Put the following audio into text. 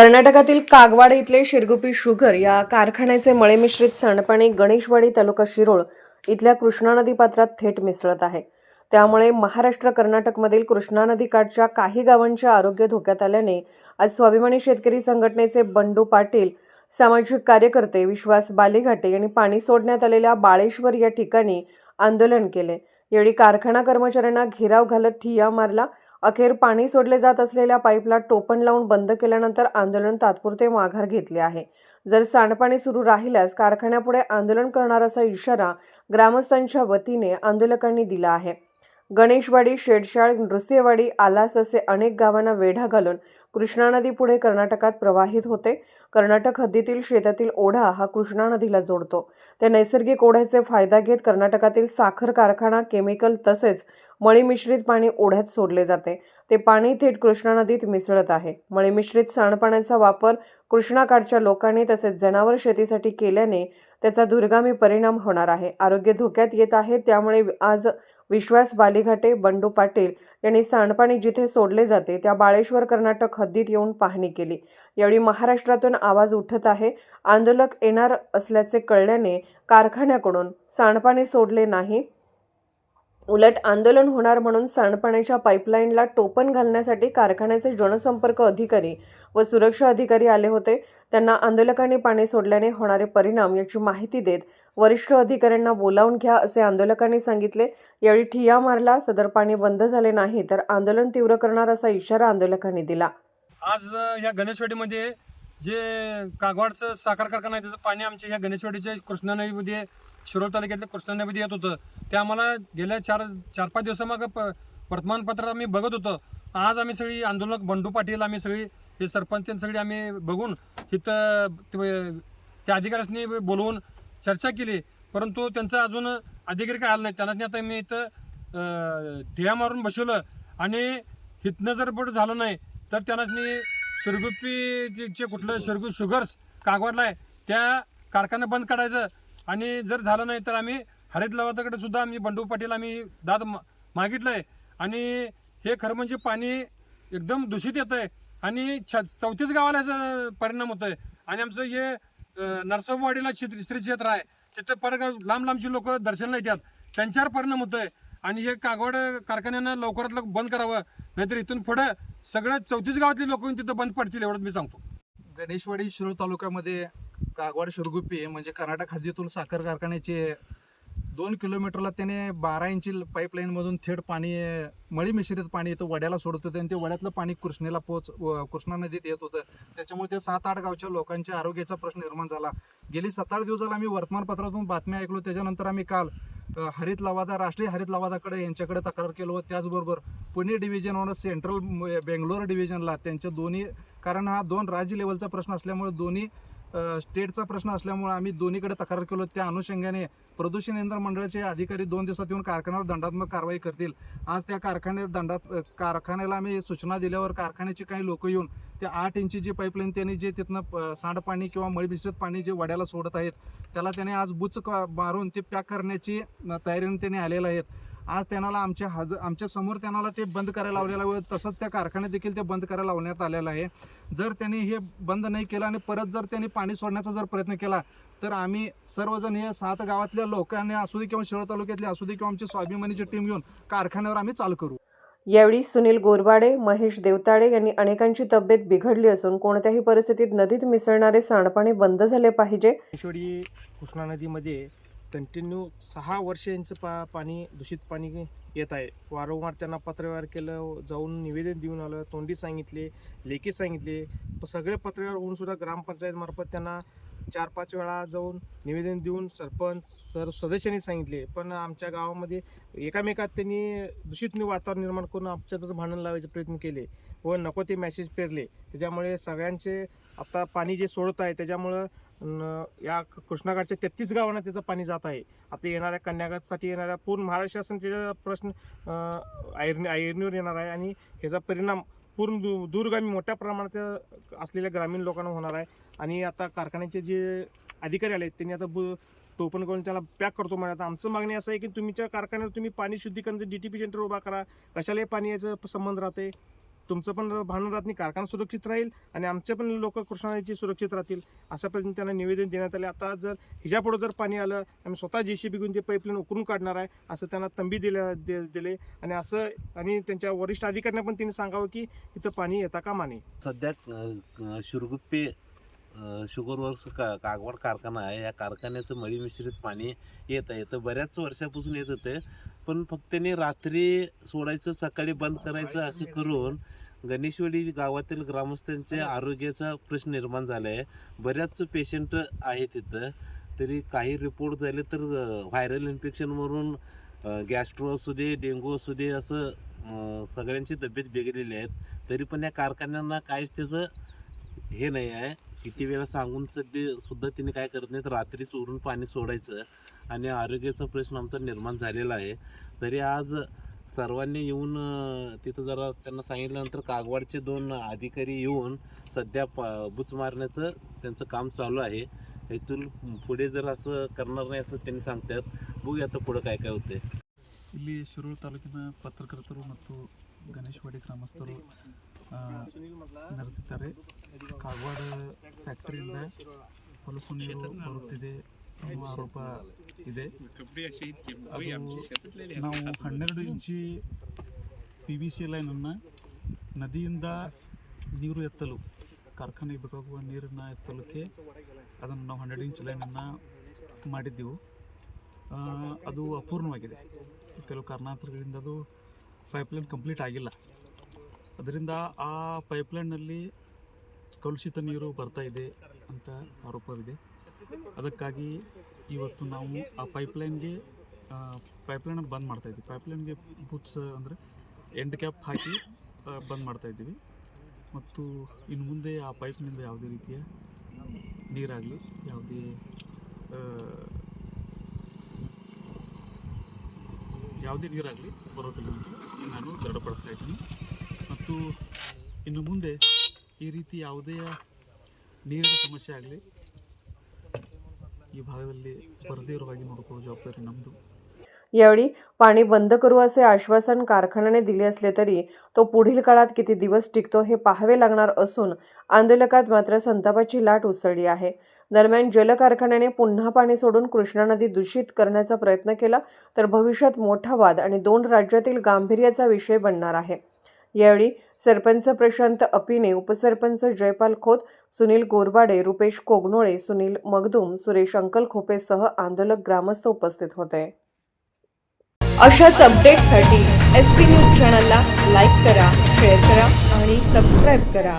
कर्नाटकातील कागवाड इथले शिरगुपी शुगर या कारखान्याचे मळे मिश्रित सांडपाणी गणेशवाडी तालुका शिरोळ इथल्या कृष्णा नदी पात्रात थेट मिसळत आहे. त्यामुळे महाराष्ट्र कर्नाटकमधील कृष्णा नदी काठच्या काही गावांचे आरोग्य धोक्यात आल्याने आज स्वाभिमानी शेतकरी संघटनेचे बंडू पाटील सामाजिक कार्यकर्ते विश्वास बालेघाटे यांनी पाणी सोडण्यात आलेल्या बाळेश्वर या ठिकाणी आंदोलन केले. यावेळी कारखाना कर्मचाऱ्यांना घेराव घालत ठिय्या मारला अखेर पाणी सोडले जात असलेल्या पाईपला टोपण लावून बंद केल्यानंतर आंदोलन तात्पुरते माघार घेतले आहे. जर सांडपाणी सुरू राहिल्यास कारखान्यापुढे आंदोलन करणार असा इशारा ग्रामस्थांच्या वतीने आंदोलकांनी दिला आहे. गणेशवाडी शेडशाळ नृसिंहवाडी आलास असे अनेक गावांना वेढा घालून कृष्णा नदी पुढे कर्नाटकात प्रवाहित होते. कर्नाटक हद्दीतील शेतातील ओढा हा कृष्णा नदीला जोडतो. त्या नैसर्गिक ओढ्याचे फायदा घेत कर्नाटकातील साखर कारखाना केमिकल तसेच मळीमिश्रित पाणी ओढ्यात सोडले जाते. ते पाणी थेट कृष्णा नदीत मिसळत आहे. मळीमिश्रित सांडपाण्याचा वापर कृष्णाकाठच्या लोकांनी तसेच जनावर शेतीसाठी केल्याने त्याचा दुर्गामी परिणाम होणार आहे. आरोग्य धोक्यात येत आहे त्यामुळे आज विश्वास बालिघाटे बंडू पाटील यांनी सांडपाणी जिथे सोडले जाते त्या बाळेश्वर कर्नाटक हद्दीत येऊन पाहणी केली. यावेळी महाराष्ट्रातून आवाज उठत आहे. आंदोलक येणार असल्याचे कळल्याने कारखान्याकडून सांडपाणी सोडले नाही. उलट आंदोलन होणार म्हणून सांडपाण्याच्या पाईपलाईनला टोपण घालण्यासाठी कारखान्याचे जनसंपर्क अधिकारी व सुरक्षा अधिकारी आले होते. त्यांना आंदोलकांनी पाणी सोडल्याने होणारे परिणाम याची माहिती देत वरिष्ठ अधिकाऱ्यांना बोलावून घ्या असे आंदोलकांनी सांगितले. यावेळी ठिया मारला सदर पाणी बंद झाले नाही तर आंदोलन तीव्र करणार असा इशारा आंदोलकांनी दिला. आज या गणेशवाडीमध्ये जे कागवाडचं साखर कारखाना आहे त्याचं पाणी आमच्या या गणेशवाडीच्या कृष्णा नदीमध्ये शिरोळ तालुक्यातल्या कृष्णा नदीमध्ये येत होतं. ते आम्हाला गेल्या चार चार पाच दिवसामागं प वर्तमानपत्रात आम्ही बघत होतो. आज आम्ही सगळी आंदोलक बंडू पाटील आम्ही सगळी हे सरपंच सगळी आम्ही बघून इथं ते- त्या अधिकाऱ्यांनी बोलवून चर्चा केली. परंतु त्यांचं अजून अधिकारी काय आलं नाही. त्यांना आता मी इथं ठिया मारून बसवलं. आणि इथनं जर पुढं झालं नाही तर त्यांनाच शिरगुप्पी जे कुठलं शिरगु शुगर्स कागवाडला आहे. त्या कारखाना बंद काढायचं. आणि जर झालं नाही तर आम्ही हरित लवादाकडे सुद्धा आम्ही बंडू पाटील आम्ही दाद मा- मागितलं आहे आणि हे खरं म्हणजे पाणी एकदम दूषित येतं आहे आणि छ चौतीस गावाला याचा परिणाम होतो आहे आणि आमचं हे नरसोबवाडीला क्षेत्र श्री क्षेत्र आहे. तिथं परगाव लांब लांबची लोक दर्शनला येतात त्यांच्यावर परिणाम होतोय. आणि हे कागवड कारखान्यानं लवकरात लवकर बंद करावं. नाहीतर इथून पुढं सगळ्या चौतीस गावातली लोक तिथं बंद पडतील एवढंच मी सांगतो. गणेशवाडी शिरोळ तालुक्यामध्ये कागवाड शिरगुप्पी म्हणजे कर्नाटक हद्दीतून साखर कारखान्याचे दोन किलोमीटरला त्याने बारा इंची पाईपलाईनमधून थेट पाणी मळी मिश्रित पाणी इथं वड्याला सोडत होतं. आणि ते वड्यातलं पाणी कृष्णेला पोच व- कृष्णा नदीत येत होतं. त्याच्यामुळे ते सात आठ गावच्या लोकांच्या आरोग्याचा प्रश्न निर्माण झाला. गेली सात आठ दिवसाला आम्ही वर्तमानपत्रातून बातम्या ऐकलो. त्याच्यानंतर आम्ही काल हरित लवादा राष्ट्रीय हरित लवादाकडे यांच्याकडे तक्रार केलो व त्याचबरोबर पुणे डिव्हिजनवर सेंट्रल म- बेंगलोर डिव्हिजनला त्यांच्या दोन्ही कारण हा दोन राज्य लेवलचा प्रश्न असल्यामुळे दोन्ही स्टेटचा प्रश्न असल्यामुळे आम्ही दोन्हीकडे तक्रार केलो. त्या अनुषंगाने प्रदूषण नियंत्रण मंडळाचे अधिकारी दोन दिवसात येऊन कारखान्यावर दंडात्मक कारवाई करतील. आज त्या कारखान्यात दंडात कारखान्याला आम्ही सूचना दिल्यावर कारखान्याचे काही लोक येऊन त्या आठ इंची जी पाईपलाईन त्यांनी जे तिथनं प- सांडपाणी किंवा मळमिश्रित पाणी जे वड्याला सोडत आहेत त्याला त्याने आज बुच मारून ते पॅक करण्याची तयारीने त्यांनी आलेले आहेत. आज त्यांना आमच्या हज आमच्यासमोर त्यांना ते बंद करायला लावलेलं आहे. व तसंच त्या कारखान्यात देखील ते बंद करायला लावण्यात आलेलं आहे. जर त्यांनी हे बंद नाही केलं आणि परत जर त्यांनी पाणी सोडण्याचा जर प्रयत्न केला तर आम्ही सर्वजण हे सात गावातल्या लोकांनी असू दे किंवा शिरोळ तालुक्यातले असू दे किंवा आमची स्वाभिमानीची टीम घेऊन कारखान्यावर आम्ही चालू करू. यावेळी सुनील गोरवाडे महेश देवताडे यांनी अनेकांची तब्येत बिघडली असून कोणत्याही परिस्थितीत नदीत मिसळणारे सांडपाणी बंद झाले पाहिजे. कृष्णा नदीमध्ये कंटिन्यू सहा वर्ष यांचं पा पाणी दूषित पाणी येत आहे. वारंवार त्यांना पत्रव्यवहार केलं जाऊन निवेदन देऊन आलं तोंडी सांगितले लेखी सांगितले. सगळे पत्रव्यवहार होऊन सुद्धा ग्रामपंचायतमार्फत त्यांना चार पाच वेळा जाऊन निवेदन देऊन सरपंच सर सदस्यांनी सांगितले. पण आमच्या गावामध्ये एकामेकात त्यांनी दूषित वातावरण निर्माण करून आमच्यातच भांडण लावायचे प्रयत्न केले व नको ते मॅसेज पेरले. त्याच्यामुळे सगळ्यांचे आता पाणी जे सोडत आहे त्याच्यामुळं या कृष्णागडच्या तेहतीस गावांना त्याचं पाणी जात आहे. आता येणाऱ्या कन्यागतसाठी येणाऱ्या पूर्ण महाराष्ट्र शासनाचा प्रश्न ऐरणी ऐरणीवर येणार आहे आणि ह्याचा परिणाम पूर्ण दू दूरगामी मोठ्या प्रमाणात असलेल्या ग्रामीण लोकांना होणार आहे. आणि आता कारखान्याचे जे अधिकारी आले आहेत त्यांनी आता बु टोपन करून त्याला पॅक करतो म्हणजे आता आमचं मागणी असं आहे की तुमच्या कारखान्यावर तुम्ही पाणी शुद्धीकरणाचं डी टी पी सेंटर उभा करा. कशालाही पाणी याचं संबंध राहते. तुमचं पण भान राहत नाही कारखाना सुरक्षित राहील आणि आमचे पण लोक कृष्णाची सुरक्षित राहतील. अशा पद्धतीने त्यांना निवेदन देण्यात आले. आता जर हिजापुढं जर पाणी आलं आम्ही स्वतः जे सी बी ते पाईपलाईन उकरून काढणार आहे असं त्यांना तंबी दिल्या दे- दिले. आणि असं आणि त्यांच्या वरिष्ठ अधिकाऱ्यांना पण त्यांनी सांगावं की इथं पाणी येता कामा नये. सध्या अ, शिरगुप्पे शुगर वर्क्स का कागवड कारखाना आहे. या कारखान्याचं मळी मिश्रित पाणी येत आहे. तर बऱ्याच वर्षापासून येत होते. पण फक्त त्यांनी रात्री सोडायचं सकाळी बंद करायचं असं करून गणेशवाडी गावातील ग्रामस्थांचे आरोग्याचा प्रश्न निर्माण झाला आहे बऱ्याच पेशंट आहेत तिथं तरी काही रिपोर्ट झाले तर व्हायरल इन्फेक्शनवरून गॅस्ट्रो असू दे डेंगू असू दे असं सगळ्यांची तब्येत बिघडलेली आहेत. तरी पण या कारखान्यांना काहीच त्याचं हे नाही आहे. किती वेळा सांगून सध्या सुद्धा तिने काय करत नाहीत रात्री चोरून पाणी सोडायचं. आणि आरोग्याचा प्रश्न आमचा निर्माण झालेला आहे तरी आज सर्वांनी येऊन अं, तिथं जरा त्यांना सांगितल्यानंतर कागवाडचे दोन अधिकारी येऊन सध्या प बुच मारण्याचं त्यांचं काम चालू आहे इथून पुढे जर असं करणार नाही असं त्यांनी सांगतात बघूया आता पुढं काय काय होतंय ಇಲ್ಲಿ ಶಿರೂರು ತಾಲೂಕಿನ ಪತ್ರಕರ್ತರು ಮತ್ತು ಗಣೇಶವಾಡಿ ಗ್ರಾಮಸ್ಥರು ಆ, ನೆರೆದಿದ್ದಾರೆ ಕಾಗವಾಡ ಫ್ಯಾಕ್ಟರಿಯಿಂದ ಹೊಲಸು ನೀರು ಬರುತ್ತಿದೆ ಅನ್ನುವ ಆರೋಪ ಇದೆ. ಅದು ನಾವು ಹನ್ನೆರಡು ಇಂಚಿ ಪಿ ವಿ ಸಿ ಲೈನನ್ನು ನದಿಯಿಂದ ನೀರು ಎತ್ತಲು ಕಾರ್ಖಾನೆಗೆ ಬೇಕಾಗುವ ನೀರನ್ನು ಎತ್ತಲಿಕ್ಕೆ ಅದನ್ನು ನಾವು ಹನ್ನೆರಡು ಇಂಚ್ ಲೈನನ್ನು ಮಾಡಿದ್ದೆವು. ಅದು ಅಪೂರ್ಣವಾಗಿದೆ. ಕೆಲವು ಕಾರಣಾಂತರಗಳಿಂದ ಅದು ಪೈಪ್ಲೈನ್ ಕಂಪ್ಲೀಟ್ ಆಗಿಲ್ಲ. ಅದರಿಂದ ಆ ಪೈಪ್ಲೈನಲ್ಲಿ ಕಲುಷಿತ ನೀರು ಬರ್ತಾ ಇದೆ ಅಂತ ಆರೋಪವಿದೆ. ಅದಕ್ಕಾಗಿ ಇವತ್ತು ನಾವು ಆ ಪೈಪ್ಲೈನ್ಗೆ ಪೈಪ್ಲೈನ್ ಬಂದ್ ಮಾಡ್ತಾ ಇದ್ದೀವಿ ಪೈಪ್ಲೈನ್ಗೆ ಬುಟ್ಸ್ ಅಂದರೆ ಎಂಡ್ ಕ್ಯಾಪ್ ಹಾಕಿ ಬಂದ್ ಮಾಡ್ತಾ ಇದ್ದೀವಿ. ಮತ್ತು ಇನ್ನು ಮುಂದೆ ಆ ಪೈಪ್ನಿಂದ ಯಾವುದೇ ರೀತಿಯ ನೀರಾಗಲಿ, ಯಾವುದೇ ಯಾವುದೇ ನೀರಾಗಲಿ ಬರೋದಿಲ್ಲ ಅಂತ ನಾನು ದೃಢಪಡಿಸ್ತಾ ಇದ್ದೀನಿ. ಮತ್ತು ಇನ್ನು ಮುಂದೆ ಈ ರೀತಿ ಯಾವುದೇ ನೀರಿನ ಸಮಸ್ಯೆ ಆಗಲಿ ಈ ಭಾಗದಲ್ಲಿ ಬರದೇ ಇರುವ ಹಾಗೆ ನೋಡಿಕೊಳ್ಳೋ ಜವಾಬ್ದಾರಿ ನಮ್ಮದು यावेळी पाणी बंद करू असे आश्वासन कारखान्याने दिले असले तरी तो पुढील काळात किती दिवस टिकतो हे पाहावे लागणार असून आंदोलकात मात्र संतापाची लाट उसळली आहे दरम्यान जल कारखान्याने पुन्हा पाणी सोडून कृष्णा नदी दूषित करण्याचा प्रयत्न केला तर भविष्यात मोठा वाद आणि दोन राज्यातील गांभीर्याचा विषय बनणार आहे यावेळी सरपंच प्रशांत अपिने उपसरपंच जयपाल खोत सुनील गोरबाडे रुपेश कोगनोळे सुनील मगदूम सुरेश अंकल खोपेसह आंदोलक ग्रामस्थ उपस्थित होते. अशाच अपडेटसाठी एस पी न्यूज चॅनलला लाईक करा शेअर करा आणि सबस्क्राईब करा.